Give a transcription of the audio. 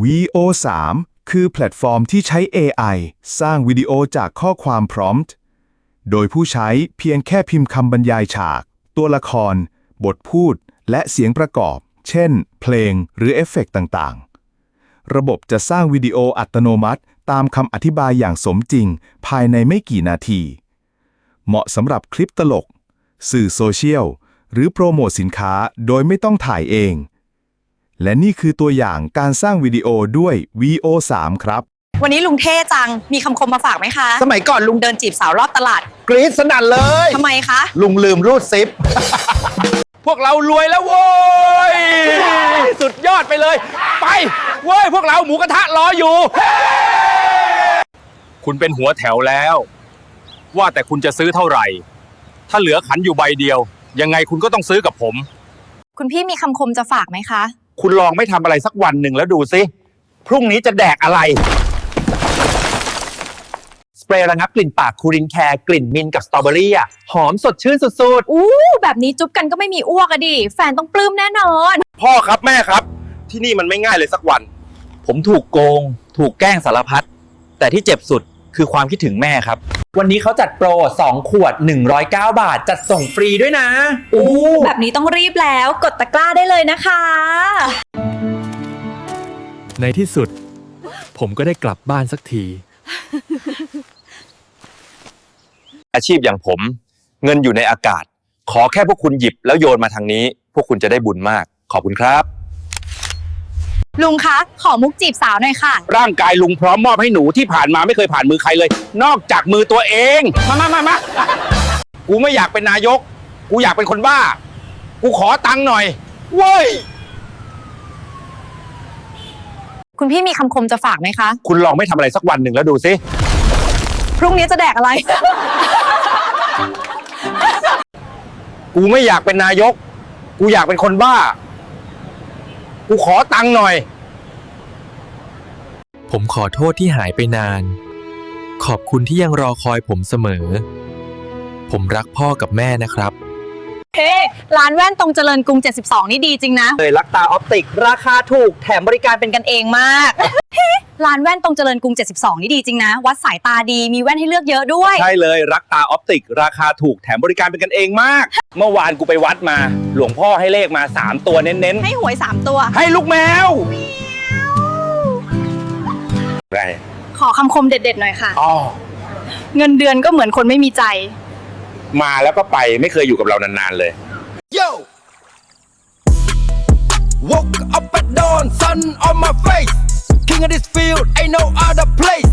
VO 3 คือแพลตฟอร์มที่ใช้ AI สร้างวิดีโอจากข้อความพร้อมต์โดยผู้ใช้เพียงแค่พิมพ์คำบรรยายฉาก ตัวละคร บทพูด และเสียงประกอบ เช่น เพลงหรือเอฟเฟกต์ต่างๆ ระบบจะสร้างวิดีโออัตโนมัติ ตามคำอธิบายอย่างสมจริง ภายในไม่กี่นาที เหมาะสำหรับคลิปตลก สื่อโซเชียล หรือโปรโมทสินค้าโดยไม่ต้องถ่ายเอง และนี่คือตัวอย่างการสร้างวิดีโอด้วย VO 3 ครับ วันนี้ลุงเท่จัง มีคำคมมาฝากไหมคะ สมัยก่อนลุงเดินจีบสาวรอบตลาดกรี๊ดสนั่นเลย ทำไมคะ ลุงลืมรูดซิป พวกเรารวยแล้วโว้ย สุดยอดไปเลย ไปเว้ยพวกเราหมูกระทะรออยู่ คุณเป็นหัวแถวแล้ว ว่าแต่คุณจะซื้อเท่าไหร่ ถ้าเหลือขันอยู่ใบเดียว ยังไงคุณก็ต้องซื้อกับผม คุณพี่มีคำคมจะฝากไหมคะ คุณลองไม่ทำอะไรสักวันหนึ่งแล้วดูสิพรุ่งนี้จะแดกอะไร สเปรย์ระงับกลิ่นปากคูรินแคร์กลิ่นมินท์กับสตรอเบอรี่อะ หอมสดชื่นสุดอู้แบบนี้จุ๊บกันก็ไม่มีอ้วกอะดิ แฟนต้องปลื้มแน่นอน พ่อครับแม่ครับ ที่นี่มันไม่ง่ายเลยสักวัน ผมถูกโกง ถูกแกล้งสารพัดแต่ที่เจ็บสุด คือความคิดถึงแม่ครับๆวันนี้เขาจัดโปร 2 ขวด 109 บาท จัดส่งฟรีด้วยนะอู้แบบนี้ต้องรีบแล้วกดตะกร้าได้เลยนะคะ ในที่สุด ผมก็ได้กลับบ้านสักที อาชีพอย่างผม เงินอยู่ในอากาศ ขอแค่พวกคุณหยิบแล้วโยนมาทางนี้ พวกคุณจะได้บุญมาก ขอบคุณครับ ลุงคะ ขอมุกจีบสาวหน่อยค่ะ ร่างกายลุงพร้อมมอบให้หนูที่ผ่านมาไม่เคยผ่านมือใครเลย นอกจากมือตัวเอง มามามามากูไม่อยากเป็นนายก กูอยากเป็นคนบ้า กูขอตังค์หน่อย เว้ย คุณพี่มีคำคมจะฝากไหมคะ คุณลองไม่ทำอะไรสักวันหนึ่งแล้วดูสิพรุ่งนี้จะแดกอะไร กูไม่อยากเป็นนายก กูอยากเป็นคนบ้า กูขอตังค์หน่อย ผมขอโทษที่หายไปนาน ขอบคุณที่ยังรอคอยผมเสมอ ผมรักพ่อกับแม่นะครับ เฮ้ร้านแว่นตรงเจริญกรุง 72 นี่ดีจริงนะ เลยลักตาออปติก ราคาถูกแถมบริการเป็นเป็นกันเองมาก ร้านแว่นตรงเจริญกรุง 72 นี่ดีจริงนะ วัดสายตาดีมีแว่นให้เลือกเยอะด้วย ใช่เลยรักตาออปติก ราคาถูกแถมบริการเป็นกันเองมาก เมื่อวานกูไปวัดมา หลวงพ่อให้เลขมา 3 ตัวเน้นให้หวย 3 ตัว ๆ ให้ลูกแมวไรขอคำคมเด็ดๆหน่อยค่ะ อ๋อเงินเดือนก็เหมือนคนไม่มีใจ มาแล้วก็ไปไม่เคยอยู่กับเรานานๆเลย Yo! Woke up at dawn, sun on my face. King of this field, ain't no other place.